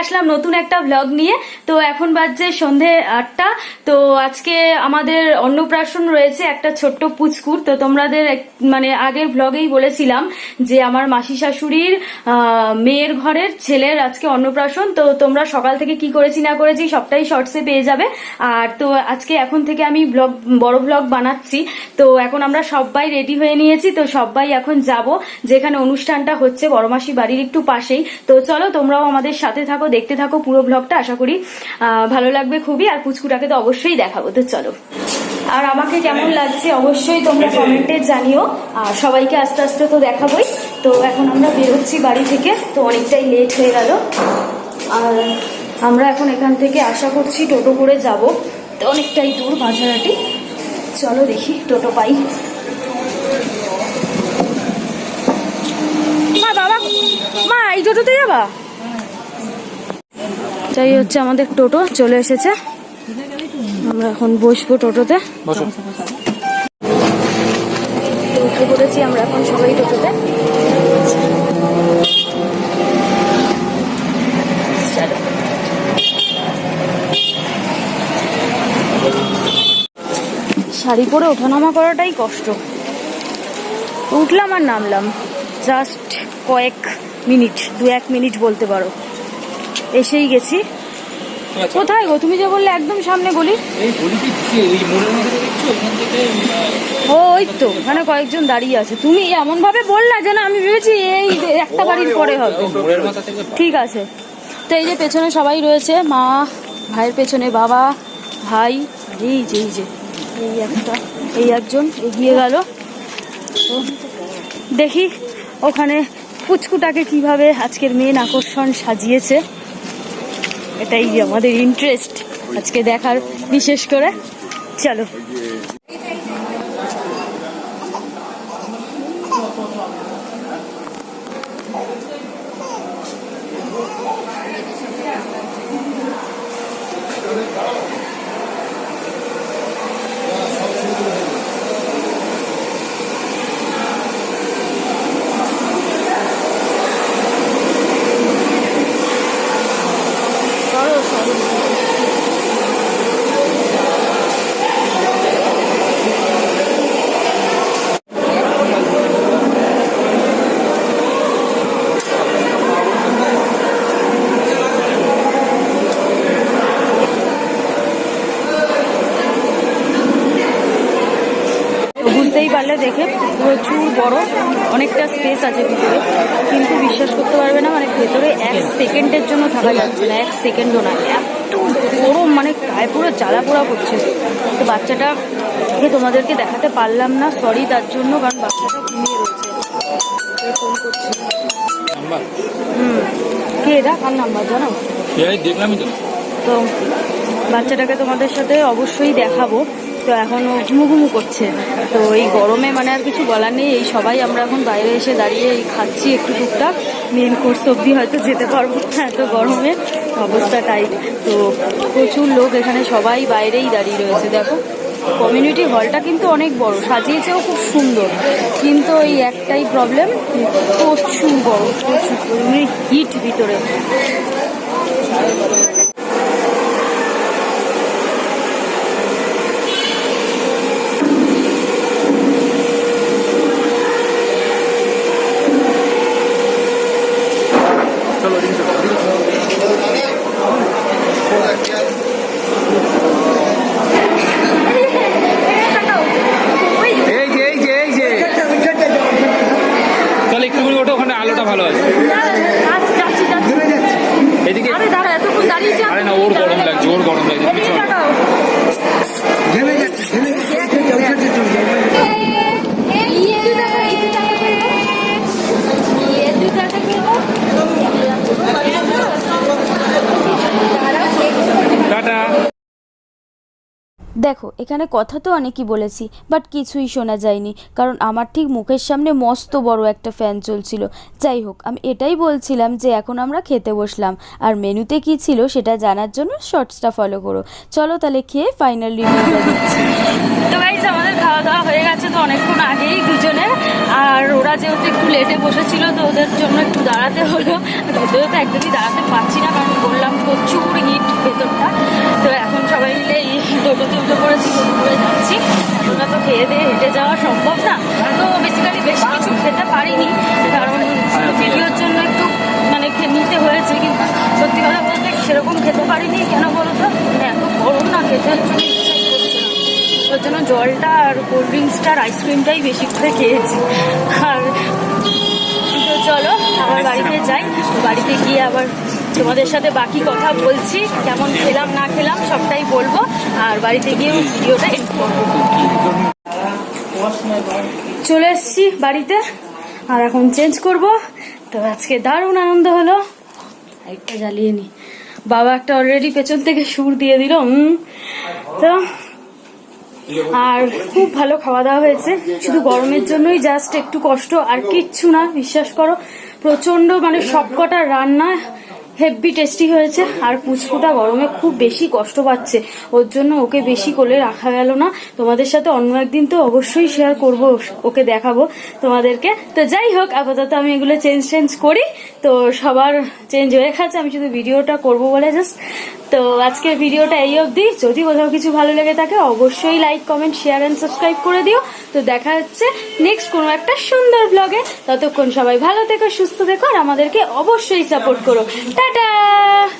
আসলাম নতুন একটা ব্লগ নিয়ে। তো এখন বাজছে সন্ধে আটটা। তো আজকে আমাদের অন্নপ্রাশন রয়েছে একটা ছোট্ট পুচকুর। তো তোমাদের মানে আগের ব্লগেই বলেছিলাম যে আমার মাসি শাশুড়ির মেয়ের ঘরের ছেলের আজকে অন্নপ্রাশন। তো তোমরা সকাল থেকে কি করেছি না করেছি সবটাই শর্টসে পেয়ে যাবে। আর তো আজকে এখন থেকে আমি ব্লগ বড় ব্লগ বানাচ্ছি। তো এখন আমরা সবাই রেডি হয়ে নিয়েছি। তো সবাই এখন যাব, যেখানে অনুষ্ঠানটা হচ্ছে বড়মাসি বাড়ির একটু পাশেই। তো চলো তোমরাও আমাদের সাথে থাকো, দেখতে থাকো পুরো ব্লগটা আশা করি ভালো লাগবে খুবই, আর পুচকুটাকে তো অবশ্যই দেখাবো। তো চলো। আর আমাকে কেমন লাগছে অবশ্যই তোমরা কমেন্টে জানিও। আর সবাইকে আস্তে আস্তে তো দেখাবোই। তো এখন আমরা বেরোচ্ছি বাড়ি থেকে। তো অনেকটাই লেট হয়ে গেল। আর আমরা এখন এখান থেকে আশা করছি টোটো করে যাব। তো অনেকটাই দূর মাঝারাটি। চলো দেখি, টোটো পাই। মা, বাবা। মা, এই টোটোতে যাবা? তাই হচ্ছে আমাদের টোটো চলে এসেছে। আমরা এখন বসবো টোটোতে। উঠে পড়েছি আমরা এখন সবাই টোটোতে। শাড়ি পরে ওঠানামা করাটাই কষ্ট। উঠলাম আর নামলাম। জাস্ট কয়েক মিনিট দু এক মিনিট বলতে পারো। এসেই গেছি। কোথায় গো? তুমি যে বললে একদম সামনে গলি। ও ওই তো ওখানে কয়েকজন দাঁড়িয়ে আছে। তুমি এমন ভাবে বললা যে না আমি ভেবেছি এই একটা বাড়ির পরে হবে। ঠিক আছে। তো এই যে পেছনে সবাই রয়েছে মা ভাইয়ের পেছনে বাবা ভাই এই যে এই যে এই একটা এই একজন এগিয়ে গেল। তো দেখি ওখানে পুচকুটাকে কীভাবে আজকের মেন আকর্ষণ সাজিয়েছে। এটাই আমাদের ইন্টারেস্ট আজকে দেখার বিশেষ করে। চলো। পারলে দেখে প্রচুর বড় অনেকটা স্পেস আছে ভিতরে। কিন্তু বিশ্বাস করতে পারবে না মানে ভেতরে এক সেকেন্ডের জন্য থাকা যাচ্ছে না এক সেকেন্ডও না। এত গরম মানে গায়ে পুরো জ্বালা পোড়া করছে। তো বাচ্চাটাকে তোমাদেরকে দেখাতে পারলাম না সরি তার জন্য কারণ বাচ্চাটা ঘুমিয়ে রয়েছে। ফোন করছে। হুম। কে এটা? কার নাম্বার জানো? এই দেখলামই তো। তো বাচ্চাটাকে তোমাদের সাথে অবশ্যই দেখাবো। তো এখন ও ঘুমু ঘুমু করছে। তো এই গরমে মানে আর কিছু বলার নেই। এই সবাই আমরা এখন বাইরে এসে দাঁড়িয়ে এই খাচ্ছি একটু টুকটাক। মেন কোর্স অব্দি হয়তো যেতে পারব না এত গরমে। অবস্থা টাইট তো প্রচুর লোক এখানে, সবাই বাইরেই দাঁড়িয়ে রয়েছে। দেখো কমিউনিটি হলটা কিন্তু অনেক বড়, সাজিয়েছেও খুব সুন্দর। কিন্তু ওই একটাই প্রবলেম প্রচুর বড় প্রচুর হিট ভিতরে চলো এদিকে চলো, এদিকে চলো। এই যে এই যে এই যে চল একটু করে ওঠো ওখানে আলোটা ভালো আছে যাচ্ছি, যাচ্ছি, যাচ্ছি। এদিকে আরে দাঁড়া এতক্ষণ দাঁড়িয়ে আছি, আরে না ওর গরম লাগছে ওর গরম লাগছে দেখো, এখানে কথা তো অনেকই বলেছি বাট কিছুই শোনা যায়নি, কারণ আমার ঠিক মুখের সামনে মস্ত বড় একটা ফ্যান চলছিল। যাই হোক, আমি এটাই বলছিলাম যে এখন আমরা খেতে বসলাম, আর মেনুতে কি ছিল সেটা জানার জন্য শর্টসটা ফলো করো। চলো তাহলে খেয়ে ফাইনাল রিভিউটা দিচ্ছি তো আমাদের খাওয়া দাওয়া হয়ে গেছে তো অনেকক্ষণ আগেই দুজনে, আর ওরা যেহেতু একটু লেটে বসেছিল, তো ওদের জন্য একটু দাঁড়াতে হলো। ভেতরে তো একদমই দাঁড়াতে পারছি না, কারণ বললাম প্রচুর হিট ভেতরটা তো এখন সবাই মিলে এই টোটোতে উঠে পড়েছি টোটো করে যাচ্ছি। ওটা তো খেয়ে দিয়ে হেঁটে যাওয়া সম্ভব না। তো বেসিক্যালি বেশি কিছু খেতে পারিনি কারণ ভিডিওর জন্য একটু মানে নিতে হয়েছে কিন্তু সত্যি কথা বলতে সেরকম খেতে পারিনি। কেন বলো তো মানে এত গরম না খেতে করছে ওর জন্য জলটা আর কোল্ড ড্রিঙ্কসটা আর আইসক্রিমটাই বেশি করে খেয়েছি। আর তো চলো আবার বাড়িতে যাই। বাড়িতে গিয়ে আবার তোমাদের সাথে বাকি কথা বলছি। কেমন খেলাম, না খেলাম, সবটাই বলব। আর বাড়িতে গিয়ে ভিডিওটা করব। চলে এসছি বাড়িতে। আর এখন চেঞ্জ করব। তো আজকে দারুণ আনন্দ হলো। একটা জ্বালিয়ে নি। বাবা একটা অলরেডি পেছন থেকে সুর দিয়ে দিল তো আর খুব ভালো খাওয়া দাওয়া হয়েছে। শুধু গরমের জন্যই জাস্ট একটু কষ্ট, আর কিচ্ছু না, বিশ্বাস করো। প্রচণ্ড মানে সবকটা রান্না হেভি টেস্টি হয়েছে আর পুচকুটা গরমে খুব বেশি কষ্ট পাচ্ছে। ওর জন্য ওকে বেশি কোলে রাখা গেল না। তোমাদের সাথে অন্য একদিন তো অবশ্যই শেয়ার করব, ওকে দেখাবো তোমাদেরকে। তো যাই হোক, আপাতত আমি এগুলো চেঞ্জ চেঞ্জ করি। তো সবার চেঞ্জ হয়ে গেছে, আমি শুধু ভিডিওটা করব বলে জাস্ট তো আজকের ভিডিওটা এই অবধি। যদি কোথাও কিছু ভালো লেগে থাকে, অবশ্যই like comment share and subscribe করে দিও। তো দেখা হচ্ছে নেক্সট কোনো একটা সুন্দর ব্লগে ততক্ষণ সবাই ভালো থেকো, সুস্থ থেকো আর আমাদেরকে অবশ্যই সাপোর্ট করো। Dadah!